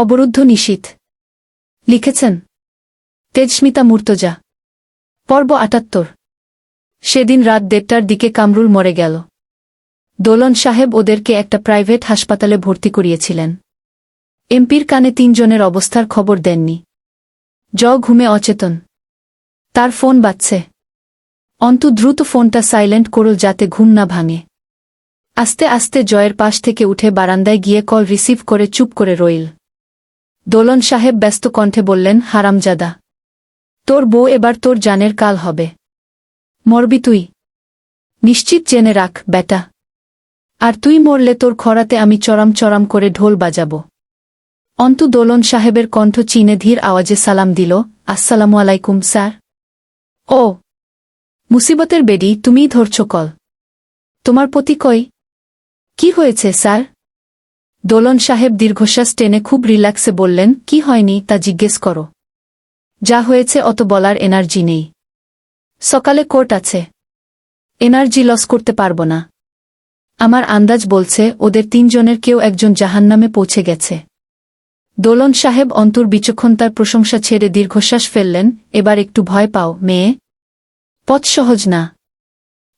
অবরুদ্ধ নিশীথ লিখেছেন, তেজস্মিতা মূর্তজা, পর্ব আটাত্তর। সেদিন রাত দেড়টার দিকে কামরুল মরে গেল। দোলন সাহেব ওদেরকে একটা প্রাইভেট হাসপাতালে ভর্তি করিয়েছিলেন। এমপির কানে তিনজনের অবস্থার খবর দেননি। জ ঘুমে অচেতন। তার ফোন বাজছে। অন্তু দ্রুত ফোনটা সাইলেন্ট করল যাতে ঘুম না ভাঙে। আস্তে আস্তে জয়ের পাশ থেকে উঠে বারান্দায় গিয়ে কল রিসিভ করে চুপ করে রইল। দোলন সাহেব ব্যস্ত কণ্ঠে বললেন, হারামজাদা, তোর বউ এবার তোর জানের কাল হবে। মরবি তুই। নিশ্চিত জেনে রাখ, বেটা। আর তুই মরলে তোর খরাতে আমি চরম চরম করে ঢোল বাজাব। অন্তু দোলন সাহেবের কণ্ঠ চিনে ধীর আওয়াজে সালাম দিল, আসসালামু আলাইকুম, স্যার। ও, মুসিবতের বেডি তুমিই ধরছ কল। তোমার পতি কই? কি হয়েছে, স্যার? দোলন সাহেব দীর্ঘশ্বাস টেনে খুব রিল্যাক্সে বললেন, কি হয়নি তা জিজ্ঞেস করো। যা হয়েছে অত বলার এনার্জি নেই। সকালে কোর্ট আছে। এনার্জি লস করতে পারব না। আমার আন্দাজ বলছে ওদের তিনজনের কেউ একজন জাহান্নামে পৌঁছে গেছে। দোলন সাহেব অন্তর বিচক্ষণ তার প্রশংসা ছেড়ে দীর্ঘশ্বাস ফেললেন, এবার একটু ভয় পাও, মেয়ে। পথ সহজ না।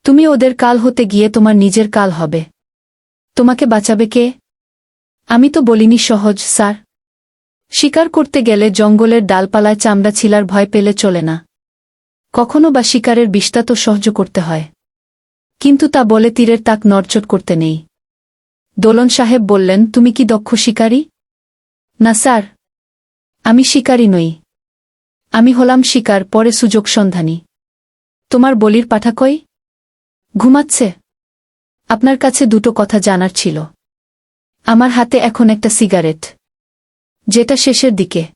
তুমি ওদের কাল হতে গিয়ে তোমার নিজের কাল হবে। তোমাকে বাঁচাবে কে? আমি তো বলিনি সহজ, স্যার। শিকার করতে গেলে জঙ্গলের ডালপালায় চামড়া ছিলার ভয় পেলে চলে না। কখনো বা শিকারের বিষ্টা তো সহ্য করতে হয়। কিন্তু তা বলে তীরের তাক নড়চট করতে নেই। দোলন সাহেব বললেন, তুমি কি দক্ষ শিকারী? না, স্যার। আমি শিকারী নই। আমি হলাম শিকার, পরে সুযোগ সন্ধানী। তোমার বলির পাঠা কই? ঘুমাচ্ছে। আপনার কাছে দুটো কথা জানার ছিল। আমার হাতে এখন একটা সিগারেট। যেটা শেষের দিকে।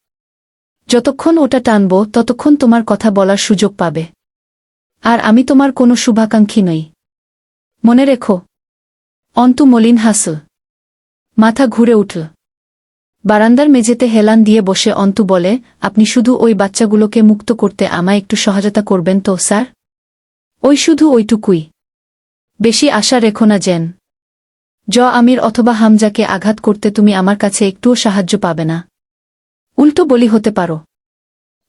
যতক্ষণ ওটা টানব, ততক্ষণ তোমার কথা বলার সুযোগ পাবে। আর আমি তোমার কোনো শুভাকাঙ্ক্ষী নই। মনে রেখো। অন্তু মলিন হাসল। মাথা ঘুরে উঠল। বারান্দার মেঝেতে হেলান দিয়ে বসে অন্তু বলে, আপনি শুধু ওই বাচ্চাগুলোকে মুক্ত করতে আমায় একটু সহায়তা করবেন তো, স্যার? ওই শুধু ওইটুকুই। বেশি আশা রেখো না যেন জ আমির অথবা হামজাকে আঘাত করতে তুমি আমার কাছে একটুও সাহায্য পাবে না। উল্টো বলি হতে পারো।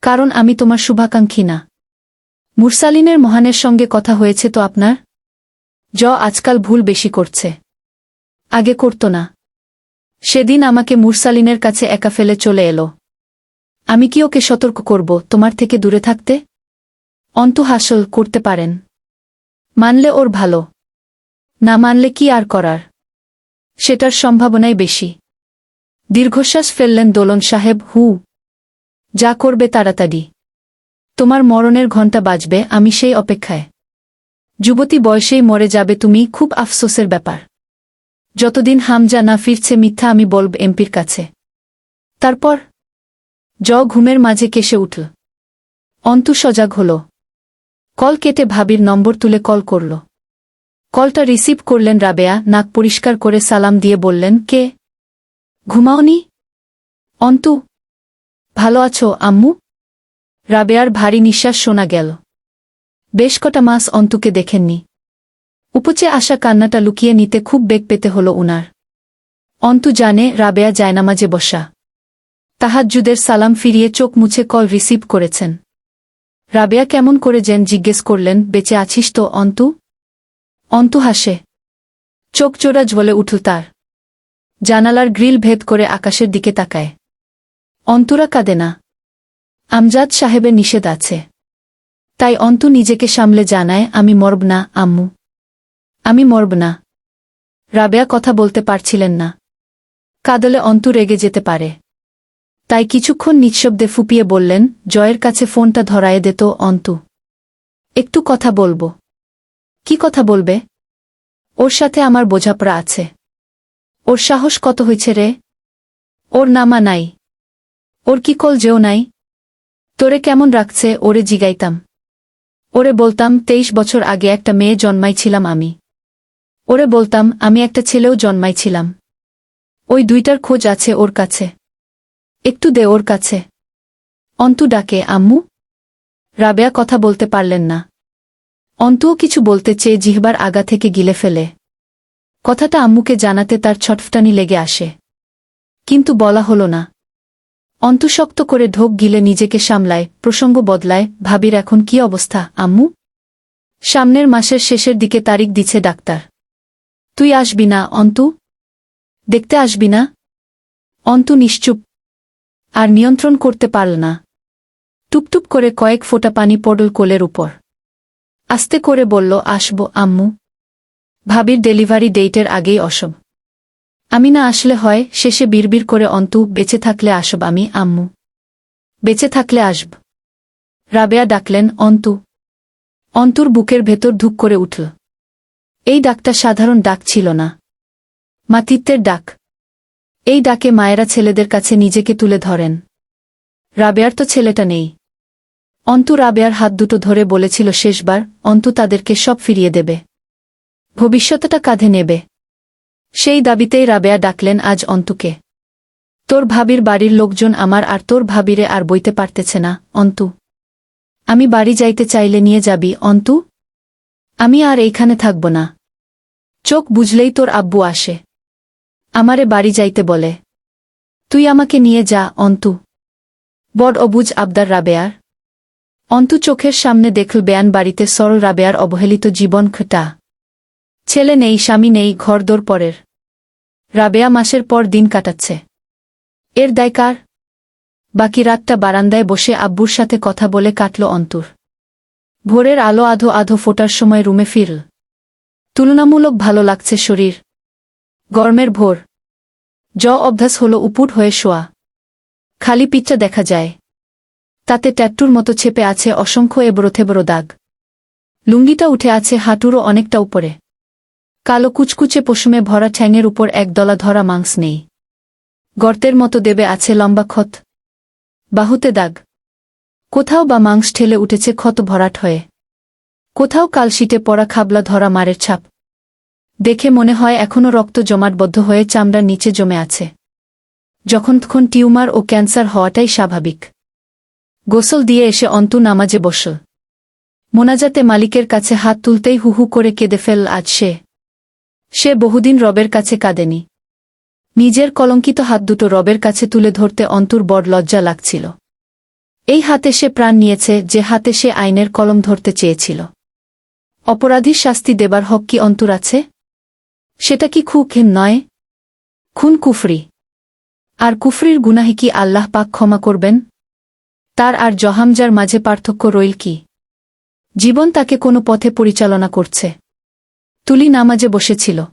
কারণ আমি তোমার শুভাকাঙ্ক্ষী না। মুরসালিনের মহানের সঙ্গে কথা হয়েছে তো আপনার? জ আজকাল ভুল বেশি করছে। আগে করত না। সেদিন আমাকে মুরসালিনের কাছে একা ফেলে চলে এলো। আমি কি ওকে সতর্ক করব তোমার থেকে দূরে থাকতে? অন্ত হাসল, করতে পারেন। মানলে ওর ভালো। না মানলে কি আর করার? সেটার সম্ভাবনাই বেশি। দীর্ঘশ্বাস ফেললেন দোলন সাহেব, হু, যা করবে তাড়াতাড়ি। তোমার মরণের ঘণ্টা বাজবে, আমি সেই অপেক্ষায়। যুবতী বয়সেই মরে যাবে তুমি, খুব আফসোসের ব্যাপার। যতদিন হামজা না ফিরছে, মিথ্যা আমি বলব এমপির কাছে। তারপর জ ঘুমের মাঝে কেসে উঠল। অন্তু সজাগ হল। কল কেটে ভাবির নম্বর তুলে কল করল। কলটা রিসিভ করলেন রাবেয়া, নাক পরিষ্কার করে সালাম দিয়ে বললেন, কে? ঘুমাওনি? অন্তু। ভালো আছো, আম্মু? রাবেয়ার ভারী নিঃশ্বাস শোনা গেল। বেশ কটা মাস অন্তুকে দেখেননি। উপচে আসা কান্নাটা লুকিয়ে নিতে খুব বেগ পেতে হল উনার। অন্তু জানে রাবেয়া জায়নামাজে বসা। তাহাজ্জুদের সালাম ফিরিয়ে চোখ মুছে কল রিসিভ করেছেন। রাবেয়া কেমন করে যেন জিজ্ঞেস করলেন, বেঁচে আছিস তো, অন্তু? অন্তু হাসে। চোখ চোরা জ্বলে উঠল তার। জানালার গ্রিল ভেদ করে আকাশের দিকে তাকায়। অন্তরা কাঁদে না। আমজাদ সাহেবের নিষেধ আছে। তাই অন্তু নিজেকে সামলে জানায়, আমি মরব না, আম্মু। আমি মরব না। রাবেয়া কথা বলতে পারছিলেন না। কাদলে অন্তু রেগে যেতে পারে। তাই কিছুক্ষণ নিঃশব্দে ফুপিয়ে বললেন, জয়ের কাছে ফোনটা ধরায়ে দিত অন্তু। একটু কথা বলব। কি কথা বলবে? ওর সাথে আমার বোঝাপড়া আছে। ওর সাহস কত হয়েছে রে? ওর নামা নাই। ওর কি কল যেও নাই? তোরে কেমন রাখছে ওরে জিগাইতাম। ওরে বলতাম, তেইশ বছর আগে একটা মেয়ে জন্মাইছিলাম আমি। ওরে বলতাম, আমি একটা ছেলেও জন্মাইছিলাম। ওই দুইটার খোঁজ আছে ওর কাছে। একটু দে ওর কাছে। অন্তু ডাকে, আম্মু? রাবেয়া কথা বলতে পারলেন না। অন্তুও কিছু বলতে চেয়ে জিহবার আগা থেকে গিলে ফেলে। কথাটা আম্মুকে জানাতে তার ছটফটানি লেগে আসে। কিন্তু বলা হল না। অন্তঃশক্ত করে ঢোক গিলে নিজেকে সামলায়, প্রসঙ্গ বদলায়, ভাবির এখন কি অবস্থা, আম্মু? সামনের মাসের শেষের দিকে তারিখ দিচ্ছে ডাক্তার। তুই আসবি না, অন্তু? দেখতে আসবি না? অন্তু নিশ্চুপ। আর নিয়ন্ত্রণ করতে পারল না। টুপটুপ করে কয়েক ফোঁটা পানি পড়ল কোলের উপর। আস্তে করে বলল, আসব, আম্মু। ভাবির ডেলিভারি ডেটের আগেই অসব। আমি না আসলে হয়, শেষে বিড়বিড় করে অন্তু, বেঁচে থাকলে আসব আমি, আম্মু। বেঁচে থাকলে আসব। রাবেয়া ডাকলেন, অন্তু। অন্তুর বুকের ভেতর ধুক করে উঠল। এই ডাকটা সাধারণ ডাক ছিল না। মাতিত্বের ডাক। এই ডাকে মায়েরা ছেলেদের কাছে নিজেকে তুলে ধরেন। রাবেয়ার তো ছেলেটা নেই। অন্তু রাবেয়ার হাত দুটো ধরে বলেছিল শেষবার, অন্তু তাদেরকে সব ফিরিয়ে দেবে। ভবিষ্যতটা কাঁধে নেবে। সেই দাবিতেই রাবেয়া ডাকলেন আজ অন্তুকে। তোর ভাবির বাড়ির লোকজন আমার আর তোর ভাবিরে আর বইতে পারতেছে না, অন্তু। আমি বাড়ি যাইতে চাইলে নিয়ে যাবি, অন্তু। আমি আর এইখানে থাকব না। চোখ বুঝলেই তোর আব্বু আসে। আমারে বাড়ি যাইতে বলে। তুই আমাকে নিয়ে যা, অন্তু। বড অবুজ আবদার রাবেয়ার। অন্তু চোখের সামনে দেখল বেয়ান বাড়িতে সরল রাবেয়ার অবহেলিত জীবন খটা। ছেলে নেই, স্বামী নেই ঘরদোর পরের। রাবেয়া মাসের পর দিন কাটাচ্ছে। এর দায় কার? বাকি রাতটা বারান্দায় বসে আব্বুর সাথে কথা বলে কাটল অন্তুর। ভোরের আলো আধো আধো ফোটার সময় রুমে ফিরল। তুলনামূলক ভালো লাগছে শরীর। গরমের ভোর। জ অভ্যাস হল উপুট হয়ে শোয়া। খালি পিঠটা দেখা যায়। তাতে ট্যাট্টুর মতো ছেপে আছে অসংখ্য এবড়ো থেবড়ো দাগ। লুঙ্গিটা উঠে আছে হাঁটুরও অনেকটা উপরে। কালো কুচকুচে পশুমে ভরা ঠ্যাঙের উপর একদলা ধরা মাংস নেই। গর্তের মতো দেবে আছে লম্বা ক্ষত। বাহুতে দাগ। কোথাও বা মাংস ঠেলে উঠেছে ক্ষত ভরাট হয়ে। কোথাও কালশিটে পড়া খাবলা ধরা মারের ছাপ। দেখে মনে হয় এখনও রক্ত জমাটবদ্ধ হয়ে চামড়ার নিচে জমে আছে। যখন তখন টিউমার ও ক্যান্সার হওয়াটাই স্বাভাবিক। গোসল দিয়ে এসে অন্তু নামাজে বসল মোনাজাতে মালিকের কাছে হাত তুলতেই হুহু করে কেঁদে ফেল আজ সে। সে বহুদিন রবের কাছে কাঁদেনি। নিজের কলঙ্কিত হাত দুটো রবের কাছে তুলে ধরতে অন্তুর বড় লজ্জা লাগছিল। এই হাতে সে প্রাণ নিয়েছে, যে হাতে সে আইনের কলম ধরতে চেয়েছিল। অপরাধীর শাস্তি দেবার হক কি অন্তর আছে? সেটা কি খুন নয়? খুন কুফরি। আর কুফরির গুনাহি কি আল্লাহ পাক ক্ষমা করবেন? তার আর জহামজার মাঝে পার্থক্য রইল কি? জীবন তাকে কোনো পথে পরিচালনা করছে। তুলি নামাজে বসেছিল।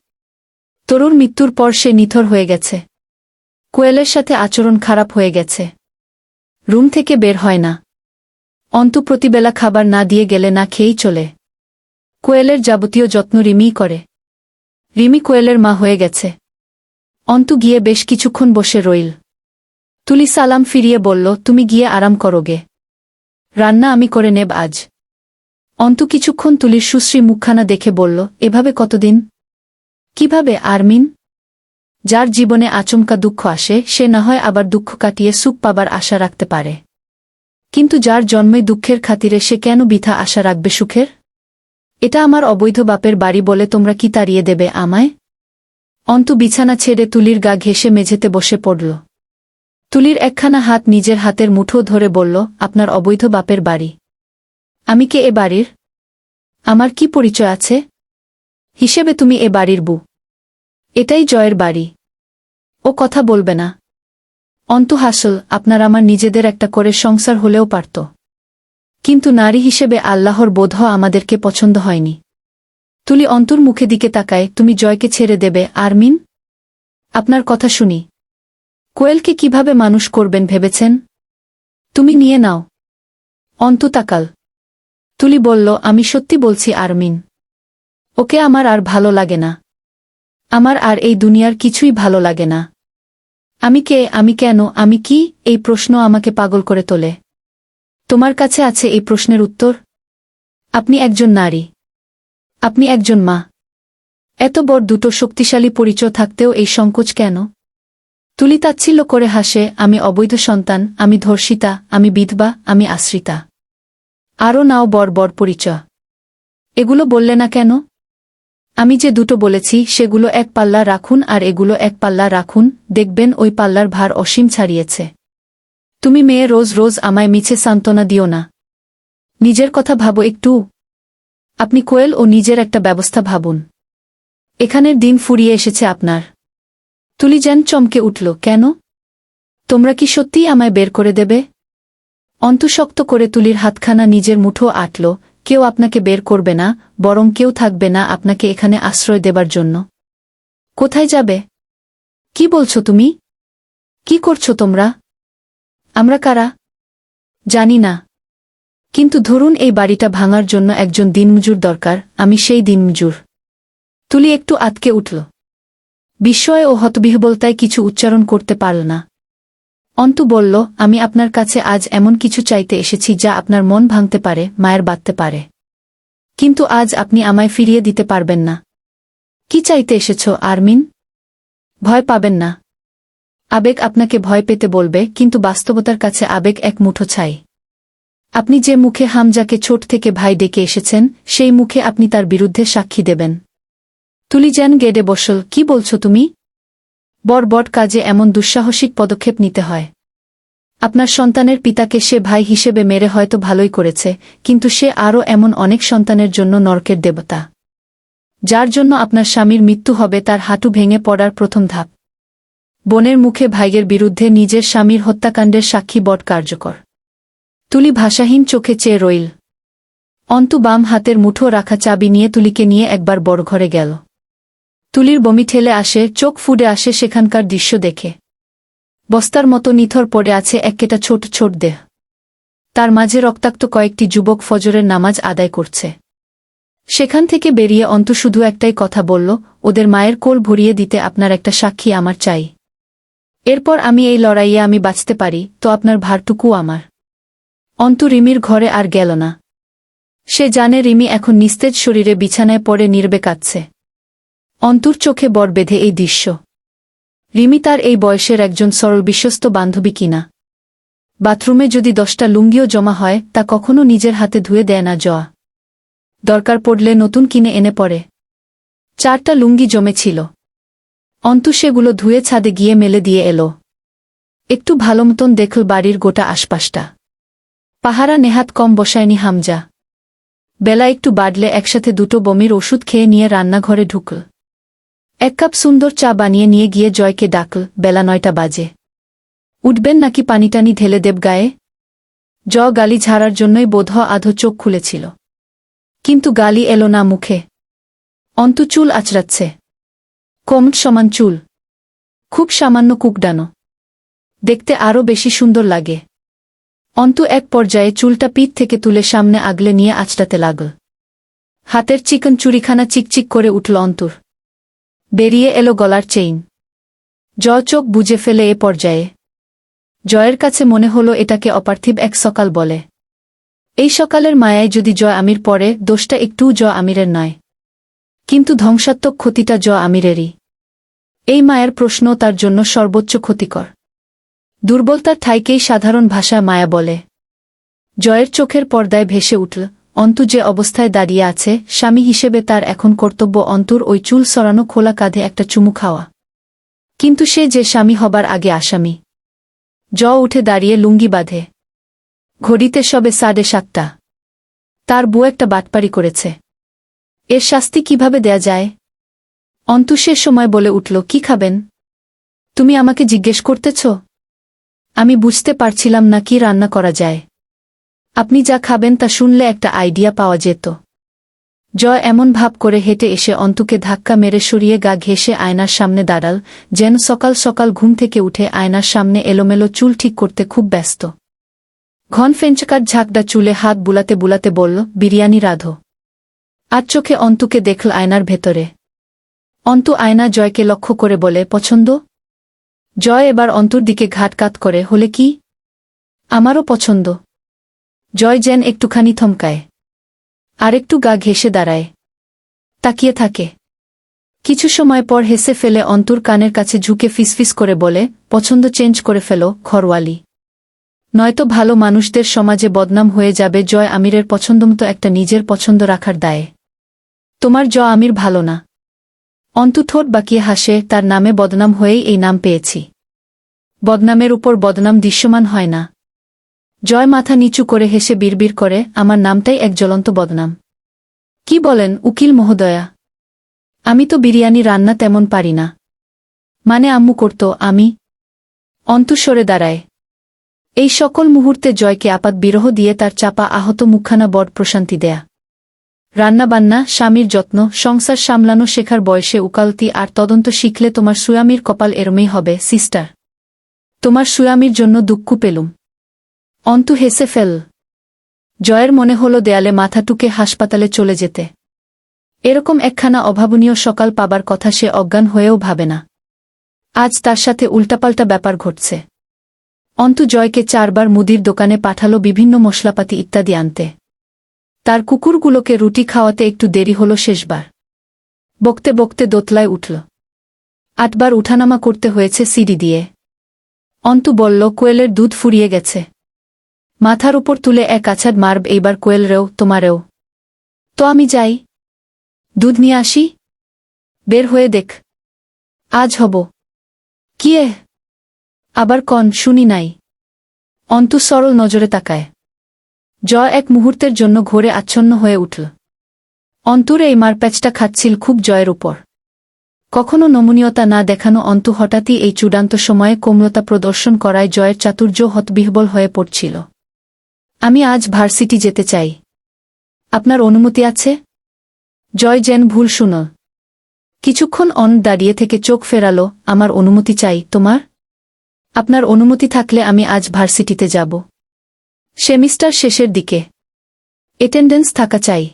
তরুর মৃত্যুর পর সে নিথর হয়ে গেছে। কোয়েলের সাথে আচরণ খারাপ হয়ে গেছে। রুম থেকে বের হয় না। অন্তু প্রতিবেলা খাবার না দিয়ে গেলে না খেয়েই চলে। কোয়েলের যাবতীয় যত্ন রিমিই করে। রিমি কোয়েলের মা হয়ে গেছে। অন্তু গিয়ে বেশ কিছুক্ষণ বসে রইল। তুলি সালাম ফিরিয়ে বলল, তুমি গিয়ে আরাম করোগে রান্না আমি করে নেব আজ অন্তু কিছুক্ষণ তুলির সুশ্রী মুখখানা দেখে বলল, এভাবে কতদিন? কীভাবে, আরমিন? যার জীবনে আচমকা দুঃখ আসে, সে না হয় আবার দুঃখ কাটিয়ে সুখ পাবার আশা রাখতে পারে। কিন্তু যার জন্মে দুঃখের খাতিরে সে কেন বিথা আশা রাখবে সুখের? এটা আমার অবৈধ বাপের বাড়ি বলে তোমরা কি তাড়িয়ে দেবে আমায় অন্তু বিছানা ছেড়ে তুলির গা ঘেসে মেঝেতে বসে পড়ল। তুলির একখানা হাত নিজের হাতের মুঠো ধরে বলল, আপনার অবৈধ বাপের বাড়ি। আমি কে এ বাড়ির? আমার কি পরিচয় আছে? হিসেবে তুমি এ বাড়ির বু এটাই জয়ের বাড়ি। ও কথা বলবে না। অন্তু হাসল, আপনার আমার নিজেদের একটা করে সংসার হলেও পারত। কিন্তু নারী হিসেবে আল্লাহর বোধ আমাদেরকে পছন্দ হয়নি। তুলি অন্তুর মুখে দিকে তাকায়, তুমি জয়কে ছেড়ে দেবে, আরমিন? আপনার কথা শুনি। কোয়েলকে কীভাবে মানুষ করবেন ভেবেছেন? তুমি নিয়ে নাও। অন্ততাকাল। তুলি বলল, আমি সত্যি বলছি, আরমিন। ওকে আমার আর ভালো লাগে না। আমার আর এই দুনিয়ার কিছুই ভালো লাগে না। আমি কে, আমি কেন, আমি কি, এই প্রশ্ন আমাকে পাগল করে তোলে। তোমার কাছে আছে এই প্রশ্নের উত্তর? আপনি একজন নারী। আপনি একজন মা। এত বড় দুটো শক্তিশালী পরিচয় থাকতেও এই সংকোচ কেন? তুলি তাচ্ছিল্য করে হাসে, আমি অবৈধ সন্তান, আমি ধর্ষিতা, আমি বিধবা, আমি আশ্রিতা। আরও নাও বর বর পরিচয়। এগুলো বললে না কেন? আমি যে দুটো বলেছি, সেগুলো এক পাল্লা রাখুন আর এগুলো এক পাল্লা রাখুন, দেখবেন ওই পাল্লার ভার অসীম ছাড়িয়েছে। তুমি মেয়ে, রোজ রোজ আমায় মিছে সান্ত্বনা দিও না। নিজের কথা ভাবো একটু। আপনি কোয়েল ও নিজের একটা ব্যবস্থা ভাবুন। এখানের দিন ফুরিয়ে এসেছে আপনার। তুলি যেন চমকে উঠল, কেন? তোমরা কি সত্যিই আমায় বের করে দেবে? অন্তঃশক্ত করে তুলির হাতখানা নিজের মুঠো আটল, কেউ আপনাকে বের করবে না, বরং কেউ থাকবে না আপনাকে এখানে আশ্রয় দেবার জন্য। কোথায় যাবে? কি বলছো তুমি? কি করছ তোমরা? আমরা কারা? জানি না। কিন্তু ধরুন এই বাড়িটা ভাঙার জন্য একজন দিনমজুর দরকার, আমি সেই দিনমজুর। তুলি একটু আতকে উঠল। বিস্ময় ও হতবিহবলতায় কিছু উচ্চারণ করতে পারল না। অন্তু বলল, আমি আপনার কাছে আজ এমন কিছু চাইতে এসেছি যা আপনার মন ভাঙতে পারে, মায়ের বাঁধতে পারে। কিন্তু আজ আপনি আমায় ফিরিয়ে দিতে পারবেন না। কি চাইতে এসেছ, আরমিন? ভয় পাবেন না। আবেগ আপনাকে ভয় পেতে বলবে, কিন্তু বাস্তবতার কাছে আবেগ এক মুঠো ছাই। আপনি যে মুখে হামজাকে ছোট থেকে ভাই ডেকে এসেছেন, সেই মুখে আপনি তার বিরুদ্ধে সাক্ষী দেবেন। তুলি যেন গেডে বসল, কি বলছো তুমি? বড় কাজে এমন দুঃসাহসিক পদক্ষেপ নিতে হয়। আপনার সন্তানের পিতাকে সে ভাই হিসেবে মেরে হয়তো ভালোই করেছে, কিন্তু সে আরও এমন অনেক সন্তানের জন্য নরকের দেবতা। যার জন্য আপনার স্বামীর মৃত্যু হবে তার হাঁটু ভেঙে পড়ার প্রথম ধাপ। বোনের মুখে ভাইয়ের বিরুদ্ধে নিজের স্বামীর হত্যাকাণ্ডের সাক্ষী বট কার্যকর। তুলি ভাষাহীন চোখে চেয়ে রইল। অন্তু বাম হাতের মুঠো রাখা চাবি নিয়ে তুলিকে নিয়ে একবার বড় ঘরে গেল। তুলির বমি ঠেলে আসে, চোখ ফুডে আসে সেখানকার দৃশ্য দেখে। বস্তার মতো নিথর পড়ে আছে এককেটা ছোট ছোট দেহ। তার মাঝে রক্তাক্ত কয়েকটি যুবক ফজরের নামাজ আদায় করছে। সেখান থেকে বেরিয়ে অন্ত শুধু একটাই কথা বলল, ওদের মায়ের কোল ভরিয়ে দিতে আপনার একটা সাক্ষী আমার চাই। এরপর আমি এই লড়াইয়ে আমি বাঁচতে পারি, তো আপনার ভারটুকু আমার অন্তু রিমির ঘরে আর গেল না। সে জানে রিমি এখন নিস্তেজ শরীরে বিছানায় পড়ে নির্বে কাঁদছে। অন্তুর চোখে বর বেঁধে এই দৃশ্য। রিমি তার এই বয়সের একজন সরল বিশ্বস্ত বান্ধবী কিনা? বাথরুমে যদি দশটা লুঙ্গিও জমা হয়, তা কখনো নিজের হাতে ধুয়ে দেয় না জয়া। দরকার পড়লে নতুন কিনে এনে পড়ে। চারটা লুঙ্গি জমেছিল অন্তু সেগুলো ধুয়ে ছাদে গিয়ে মেলে দিয়ে এলো। একটু ভালো মতন দেখল বাড়ির গোটা আশপাশটা। পাহারা নেহাত কম বসায়নি হামজা। বেলা একটু বাড়লে একসাথে দুটো বমির ওষুধ খেয়ে নিয়ে রান্নাঘরে ঢুকল। এক কাপ সুন্দর চা বানিয়ে নিয়ে গিয়ে জয়কে ডাকল বেলা নয়টা বাজে। উঠবেন নাকি পানিটানি ঢেলে দেব গায়ে? জ গালি ঝাড়ার জন্যই বোধ আধো চোখ খুলেছিল। কিন্তু গালি এলো না মুখে। অন্তু চুল আচড়াচ্ছে। কমট সমান চুল। খুব সামান্য কুকডানো। দেখতে আরও বেশি সুন্দর লাগে। অন্তু এক পর্যায়ে চুলটা পিঠ থেকে তুলে সামনে আগলে নিয়ে আচড়াতে লাগল। হাতের চিকন চুরিখানা চিকচিক করে উঠল অন্তুর। বেরিয়ে এলো গলার চেইন। জ চোখ বুঝে ফেলে এ পর্যায়ে। জয়ের কাছে মনে হলো এটাকে অপার্থিব এক সকাল বলে। এই সকালের মায়ায় যদি জয় আমির পড়ে, দোষটা একটুও জ আমিরের নয়। কিন্তু ধ্বংসাত্মক ক্ষতিটা জ আমিরেরই। এই মায়ের প্রশ্ন তার জন্য সর্বোচ্চ ক্ষতিকর। দুর্বলতার ঠাইকেই সাধারণ ভাষায় মায়া বলে। জয়ের চোখের পর্দায় ভেসে উঠল। অন্তু যে অবস্থায় দাঁড়িয়ে আছে, স্বামী হিসেবে তার এখন কর্তব্য অন্তুর ওই চুল সরানো খোলা কাঁধে একটা চুমু খাওয়া। কিন্তু সে যে স্বামী হবার আগে আসামি। জ উঠে দাঁড়িয়ে লুঙ্গি বাঁধে। ঘড়িতে সবে সাড়ে সাতটা। তার বউ একটা বাটপারি করেছে। এর শাস্তি কীভাবে দেয়া যায়? অন্তু সে সময় বলে উঠল, কি খাবেন? তুমি আমাকে জিজ্ঞেস করতেছ? আমি বুঝতে পারছিলাম না কি রান্না করা যায়। আপনি যা খাবেন তা শুনলে একটা আইডিয়া পাওয়া যেত। জয় এমন ভাব করে হেঁটে এসে অন্তুকে ধাক্কা মেরে সরিয়ে গা ঘেসে আয়নার সামনে দাঁড়াল, যেন সকাল সকাল ঘুম থেকে উঠে আয়নার সামনে এলোমেলো চুল ঠিক করতে খুব ব্যস্ত। ঘন ফেঞ্চকার ঝাঁকডা চুলে হাত বুলাতে বুলাতে বলল, বিরিয়ানি রাধো। আর চোখে অন্তুকে দেখল আয়নার ভেতরে। অন্তু আয়না জয়কে লক্ষ্য করে বলে, পছন্দ? জয় এবার অন্তুর দিকে ঘাটকাত করে, হলে কি? আমারও পছন্দ। জয় যেন একটুখানি থমকায়। আরেকটু গা ঘেসে দাঁড়ায়। তাকিয়ে থাকে। কিছু সময় পর হেসে ফেলে অন্তুর কানের কাছে ঝুঁকে ফিসফিস করে বলে, পছন্দ চেঞ্জ করে ফেলো, ঘরওয়ালি। নয়তো ভালো মানুষদের সমাজে বদনাম হয়ে যাবে জয় আমিরের পছন্দমতো একটা নিজের পছন্দ রাখার দায়ে। তোমার জ আমির ভালো না। অন্তু ঠোঁট বাকিয়ে হাসে, তার নামে বদনাম হয়েই এই নাম পেয়েছি। বদনামের উপর বদনাম দৃশ্যমান হয় না। জয় মাথা নিচু করে হেসে বিড়বিড় করে, আমার নামটাই এক জ্বলন্ত বদনাম। কি বলেন, উকিল মহোদয়া? আমি তো বিরিয়ানি রান্না তেমন পারি না। মানে আম্মু করত, আমি? অন্তঃস্বরে দাঁড়ায়। এই সকল মুহূর্তে জয়কে আপাত বিরহ দিয়ে তার চাপা আহত মুখখানা বড় প্রশান্তি দেয়া। রান্নাবান্না, স্বামীর যত্ন, সংসার সামলানো শেখার বয়সে উকালতি আর তদন্ত শিখলে তোমার সুয়ামীর কপাল এরমেই হবে, সিস্টার। তোমার সুয়ামীর জন্য দুঃখ পেলুম। অন্তু হেসে ফেল। জয়ের মনে হল দেয়ালে মাথা টুকে হাসপাতালে চলে যেতে। এরকম একখানা অভাবনীয় সকাল পাবার কথা সে অজ্ঞান হয়েও ভাবে না। আজ তার সাথে উল্টাপাল্টা ব্যাপার ঘটছে। অন্তু জয়কে চারবার মুদির দোকানে পাঠালো বিভিন্ন মশলাপাতি ইত্যাদি আনতে। তার কুকুরগুলোকে রুটি খাওয়াতে একটু দেরি হল শেষবার। বকতে বকতে দোতলায় উঠল। আটবার উঠানামা করতে হয়েছে সিঁড়ি দিয়ে। অন্তু বলল, কোয়েলের দুধ ফুরিয়ে গেছে। মাথার উপর তুলে এক আছাদ মারব, এইবার কোয়েলরেও তোমারেও। তো আমি যাই। দুধ নিয়ে আসি? বের হয়ে দেখ। আজ হব। কিয়ে আবার কন, শুনি নাই। অন্তু সরল নজরে তাকায়। জয় এক মুহূর্তের জন্য ঘোরে আচ্ছন্ন হয়ে উঠল। অন্তুর এই মারপ্যাচটা খাচ্ছিল খুব জয়ের উপর। কখনো নমনীয়তা না দেখানো অন্তু হঠাৎই এই চূড়ান্ত সময়ে কোমলতা প্রদর্শন করায় জয়ের চাতুর্য হতবিহবল হয়ে পড়ছিল। আমি আজ ভার্সিটি যেতে চাই। আপনার অনুমতি আছে? জয় জেন, ভুল শুনল কিছুক্ষণ অন দাঁড়িয়ে থেকে চোখ ফেরালো, আমার অনুমতি চাই, তোমার? আপনার অনুমতি থাকলে আমি আজ ভার্সিটিতে যাব। সেমিস্টার শেষের দিকে। এটেন্ডেন্স থাকা চাই।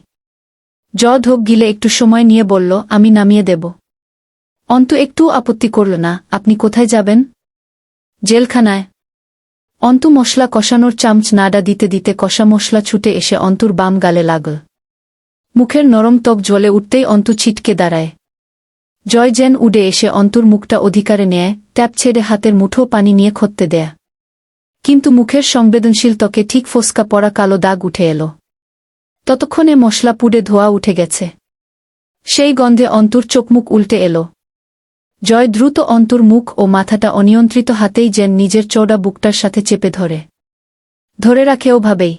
জ ধোক গিলে একটু সময় নিয়ে বলল, আমি নামিয়ে দেব। অন্ত একটু আপত্তি করল না, আপনি কোথায় যাবেন? জেলখানায়। অন্তু মশলা কষানোর চামচ নাডা দিতে দিতে কষা মশলা ছুটে এসে অন্তুর বাম গালে লাগল মুখের নরম ত্বক জ্বলে উঠতেই অন্তু ছিটকে দাঁড়ায়। জয় যেন উডে এসে অন্তুর মুখটা অধিকারে নেয়, ট্যাপ ছেড়ে হাতের মুঠো পানি নিয়ে খত্তে দেয়া। কিন্তু মুখের সংবেদনশীল ত্বকে ঠিক ফোসকা পড়া কালো দাগ উঠে এলো। ততক্ষণে মশলা পুড়ে ধোয়া উঠে গেছে। সেই গন্ধে অন্তুর চোখমুখ উল্টে এলো। জয় দ্রুত অন্তুর মুখ ও মাথাটা অনিয়ন্ত্রিত হাতেই যেন নিজের চৌড়া বুকটার সাথে চেপে ধরে। ধরে রাখেও ভাবেই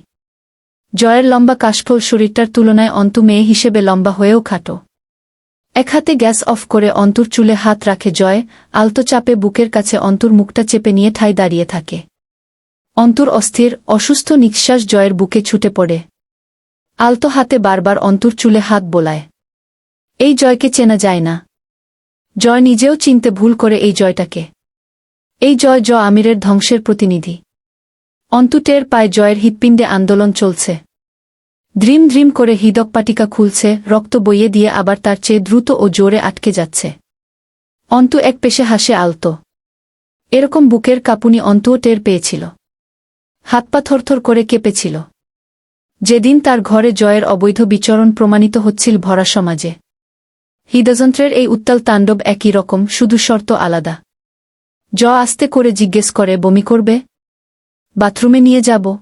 জয়ের লম্বা কাশফল শরীরটার তুলনায় অন্তু মেয়ে হিসেবে লম্বা হয়েও খাটো। এক হাতে গ্যাস অফ করে অন্তুর চুলে হাত রাখে জয়, আলতো চাপে বুকের কাছে অন্তুর মুখটা চেপে নিয়ে ঠাই দাঁড়িয়ে থাকে। অন্তুর অস্থির, অসুস্থ নিঃশ্বাস জয়ের বুকে ছুটে পড়ে। আলতো হাতে বারবার অন্তুর চুলে হাত বোলায়। এই জয়কে চেনা যায় না। জয় নিজেও চিনতে ভুল করে এই জয়টাকে। এই জয় জ আমিরের ধ্বংসের প্রতিনিধি। অন্তুটের পায় জয়ের হৃৎপিণ্ডে আন্দোলন চলছে। ধ্রিম ধ্রিম করে হৃদক পাটিকা খুলছে, রক্ত বইয়ে দিয়ে আবার তার চেয়ে দ্রুত ও জোরে আটকে যাচ্ছে। অন্তু এক পেশে হাসে আলতো। এরকম বুকের কাপুনি অন্তুও টের পেয়েছিল। হাত পা থরথর করে কেঁপেছিল। যেদিন তার ঘরে জয়ের অবৈধ বিচরণ প্রমাণিত হচ্ছিল ভরা সমাজে। হৃদযন্ত্রের এই উত্তাল তাণ্ডব একই রকম, শুধু শর্ত আলাদা। জ আস্তে করে জিজ্ঞেস করে, বমি করবে? বাথরুমে নিয়ে যাব?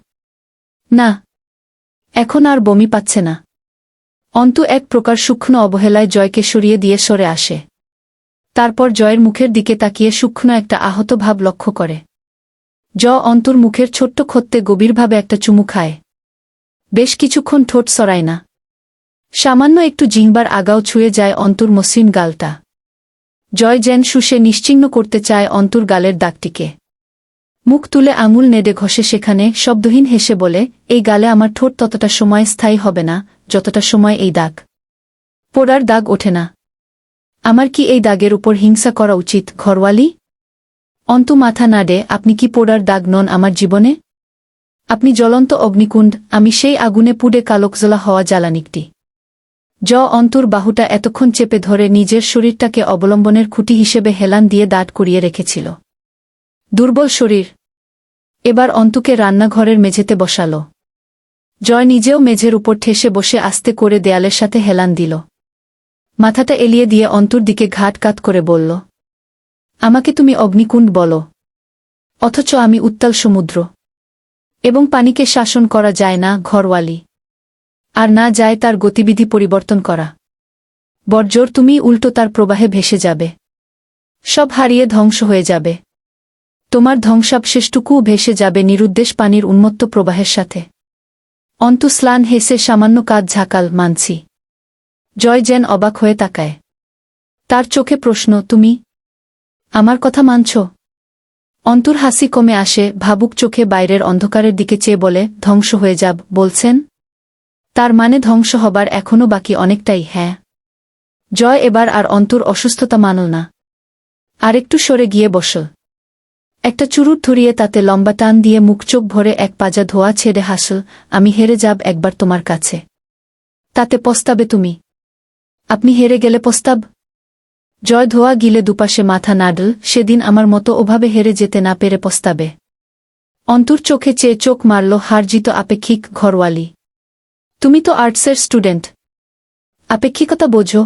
না। এখন আর বমি পাচ্ছে না। অন্তু এক প্রকার সূক্ষ্ম অবহেলায় জয়কে সরিয়ে দিয়ে সরে আসে। তারপর জয়ের মুখের দিকে তাকিয়ে সূক্ষ্ম একটা আহত ভাব লক্ষ্য করে। জ অন্তুর মুখের ছোট্ট ক্ষত্তে গভীরভাবে একটা চুমু খায়। বেশ কিছুক্ষণ ঠোঁট সরায় না। সামান্য একটু জিংবার আগাও ছুঁয়ে যায় অন্তুর মসৃণ গালটা। জয় যেন শুষে নিশ্চিহ্ন করতে চায় অন্তুর গালের দাগটিকে। মুখ তুলে আঙুল নেড়ে ঘষে সেখানে শব্দহীন হেসে বলে, এই গালে আমার ঠোঁট ততটা সময় স্থায়ী হবে না, যতটা সময় এই দাগ। পোড়ার দাগ ওঠে না। আমার কি এই দাগের উপর হিংসা করা উচিত, ঘরওয়ালি? অন্তু মাথা নাড়ে, আপনি কি পোড়ার দাগ নন আমার জীবনে? আপনি জ্বলন্ত অগ্নিকুণ্ড, আমি সেই আগুনে পুড়ে কালকজলা হওয়া জ্বালানিকটি। জ অন্তুর বাহুটা এতক্ষণ চেপে ধরে নিজের শরীরটাকে অবলম্বনের খুঁটি হিসেবে হেলান দিয়ে দাঁড় করিয়ে রেখেছিল। দুর্বল শরীর। এবার অন্তুকে রান্নাঘরের মেঝেতে বসাল। জয় নিজেও মেঝের উপর ঠেসে বসে আস্তে করে দেয়ালের সাথে হেলান দিল। মাথাটা এলিয়ে দিয়ে অন্তুর দিকে ঘাট কাত করে বলল, আমাকে তুমি অগ্নিকুণ্ড বলো। অথচ আমি উত্তাল সমুদ্র। এবং পানিকে শাসন করা যায় না, ঘরওয়ালি। আর না যায় তার গতিবিধি পরিবর্তন করা। বর্জোর তুমি উল্টো তার প্রবাহে ভেসে যাবে। সব হারিয়ে ধ্বংস হয়ে যাবে। তোমার ধ্বংসাবশেষটুকুও ভেসে যাবে নিরুদ্দেশ পানির উন্মত্ত প্রবাহের সাথে। অন্তু স্লান হেসে সামান্য কাজ ঝাঁকাল মানছি জয় যেন অবাক হয়ে তাকায়। তার চোখে প্রশ্ন, তুমি আমার কথা মানছ? অন্তুর হাসি কমে আসে, ভাবুক চোখে বাইরের অন্ধকারের দিকে চেয়ে বলে, ধ্বংস হয়ে যাব, বলছেন তার মানে ধ্বংস হবার এখনও বাকি অনেকটাই হ্যাঁ। জয় এবার আর অন্তর অসুস্থতা মানল না। আরেকটু সরে গিয়ে বসল একটা চুরুট ধরিয়ে তাতে লম্বা টান দিয়ে মুখ চোখ ভরে এক পাজা ধোয়া ছেড়ে হাসল আমি হেরে যাব একবার তোমার কাছে। তাতে পস্তাবে তুমি। আপনি হেরে গেলে পস্তাব। জয় ধোয়া গিলে দুপাশে মাথা নাডল, সেদিন আমার মতো ওভাবে হেরে যেতে না পেরে পস্তাবে। অন্তর চোখে চেয়ে চোখ মারল হারজিত আপেক্ষিক ঘরওয়ালি। তুমি তো আর্টসের স্টুডেন্ট আপেক্ষিকতা বোঝো।